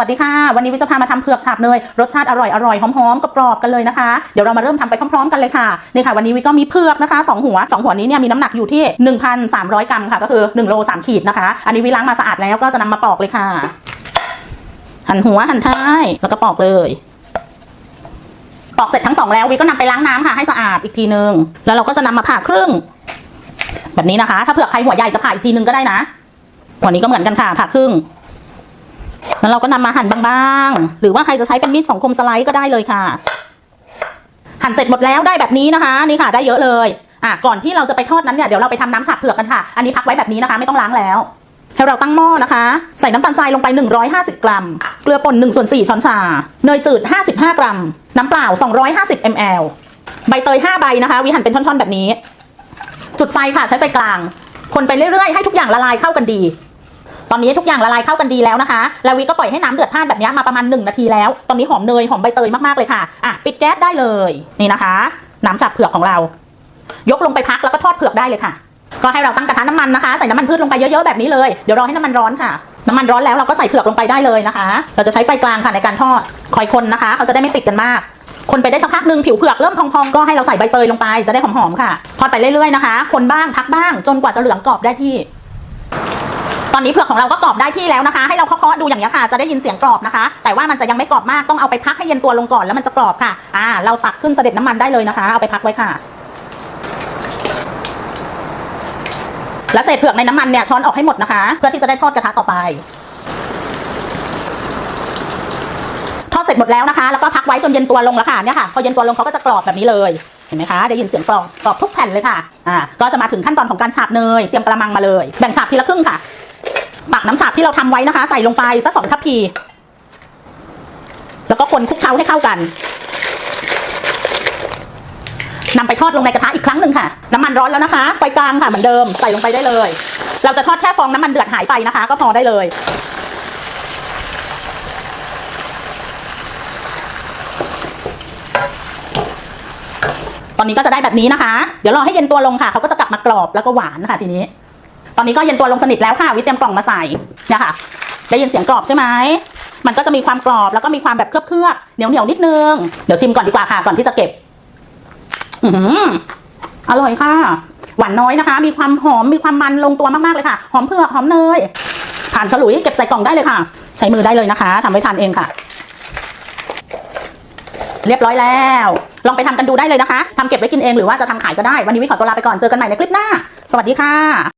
วัสดีค่ะ วันนี้วิจะพามาทำเผือกฉาบเนยรสชาติอร่อยอร่อยหอมๆกรอบๆกันเลยนะคะ เดี๋ยวเรามาเริ่มทำไปพร้อมๆกันเลยค่ะนี่ค่ะ วันนี้วิก็มีเผือกนะคะสองหัวสองหัวนี้เนี่ยมีน้ำหนักอยู่ที่ 1,300 กรัมค่ะก็คือ1โล3ขีดนะคะ อันนี้วิล้างมาสะอาดแล้วก็จะนำมาปอกเลยค่ะ หั่นหัวหั่นท้ายแล้วก็ปอกเลยปอกเสร็จทั้งสองแล้ววิก็นำไปล้างน้ำค่ะให้สะอาดอีกทีนึงแล้วเราก็จะนำมาผ่าครึ่ง แบบนี้นะคะ ถ้าเผือกใครหัวใหญ่จะผ่าอีกทีนึงก็ได้นะวันนี้ก็เหมือนกันค่ะผ่าครึ่ง แล้วเราก็นำมาหั่นบางๆ หรือว่าใครจะใช้เป็นมีดสองคมสไลด์ก็ได้เลยค่ะ หั่นเสร็จหมดแล้วได้แบบนี้นะคะ นี่ค่ะ ได้เยอะเลยอะก่อนที่เราจะไปทอดนั้นเนี่ยเดี๋ยวเราไปทำน้ำฉาบเผือกกันค่ะ อันนี้พักไว้แบบนี้นะคะ ไม่ต้องล้างแล้วให้เราตั้งหม้อนะคะ ใส่น้ำตาลทรายลงไป 150 กรัม เกลือป่น1ส่วน4ช้อนชา เนยจืด 55 กรัม น้ำเปล่า 250 ml ใบเตย 5 ใบนะคะ วิหั่นเป็นท่อนๆแบบนี้ จุดไฟค่ะใช้ไฟกลาง คนไปเรื่อยๆ ให้ทุกอย่างละลายเข้ากันดี ตอนนี้ทุกอย่างละลายเข้ากันดีแล้วนะคะแล้ววิก็ปล่อยให้น้ำเดือดพล่านแบบนี้มาประมาณ 1 นาทีแล้ว ตอนนี้หอมเนยหอมใบเตยมากๆเลยค่ะอะปิดแก๊สได้เลยนี่นะคะ น้ำฉาบเผือกของเรา ยกลงไปพักแล้วก็ทอดเผือกได้เลยค่ะ ก็ให้เราตั้งกระทะน้ำมันนะคะใส่น้ำมันพืชลงไปเยอะๆแบบนี้เลยเดี๋ยวรอให้น้ำมันร้อนค่ะน้ำมันร้อนแล้วเราก็ใส่เผือกลงไปได้เลยนะคะ เราจะใช้ไฟกลางค่ะในการทอดคอยคนนะคะ เขาจะได้ไม่ติดกันมาก คนไปได้สักพักหนึ่งผิวเผือกเริ่มพองๆ ก็ให้เราใส่ใบเตยลงไปจะได้หอมๆค่ะทอดไปเรื่อยๆนะคะ คนบ้างพักบ้างจนกว่าจะเหลืองกรอบได้ที่ ตอนนี้เผือกของเราก็กรอบได้ที่แล้วนะคะ ให้เราเคาะๆดูอย่างนี้ค่ะ จะได้ยินเสียงกรอบนะคะ แต่ว่ามันจะยังไม่กรอบมากต้องเอาไปพักให้เย็นตัวลงก่อนแล้วมันจะกรอบค่ะอ่าเราตักขึ้นเสด็จน้ำมันได้เลยนะคะ เอาไปพักไว้ค่ะแล้วเศษเผือกในน้ำมันเนี่ยช้อนออกให้หมดนะคะ เพื่อที่จะได้ทอดกระทะต่อไป ทอดเสร็จหมดแล้วนะคะ แล้วก็พักไว้จนเย็นตัวลงแล้วค่ะเนี่ยค่ะพอเย็นตัวลงเขาก็จะกรอบแบบนี้เลยเห็นไหมคะได้ยินเสียงกรอบกรอบทุกแผ่นเลยค่ะอ่าก็จะมาถึงขั้นตอนของการฉาบเนยเตรียมกระมังมาเลย แบ่งฉาบทีละครึ่งค่ะ ตักน้ำฉาบที่เราทำไว้นะคะ ใส่ลงไปสักสองทัพพี แล้วก็คนคลุกเคล้าให้เข้ากันนำไปทอดลงในกระทะอีกครั้งหนึ่งค่ะ น้ำมันร้อนแล้วนะคะ ไฟกลางค่ะเหมือนเดิมใส่ลงไปได้เลย เราจะทอดแค่ฟองน้ำมันเดือดหายไปนะคะ ก็พอได้เลยตอนนี้ก็จะได้แบบนี้นะคะ เดี๋ยวรอให้เย็นตัวลงค่ะ เขาก็จะกลับมากรอบแล้วก็หวานค่ะทีนี้ ตอนนี้ก็เย็นตัวลงสนิทแล้วค่ะ วิเตรียมกล่องมาใส่เนี่ยค่ะได้ยินเสียงกรอบใช่ไหมมันก็จะมีความกรอบแล้วก็มีความแบบเคลือบๆเหนียวเหนียวนิดนึง เดี๋ยวชิมก่อนดีกว่าค่ะ ก่อนที่จะเก็บ อืออร่อยค่ะ หวานน้อยนะคะ มีความหอมมีความมันลงตัวมากๆเลยค่ะ หอมเผือกหอมเนยผ่านฉลุยเก็บใส่กล่องได้เลยค่ะ ใช้มือได้เลยนะคะทำไว้ทานเองค่ะ เรียบร้อยแล้ว ลองไปทำกันดูได้เลยนะคะทำเก็บไว้กินเองหรือว่าจะทำขายก็ได้ วันนี้วิขอตัวลาไปก่อนเจอกันใหม่ในคลิปหน้า สวัสดีค่ะ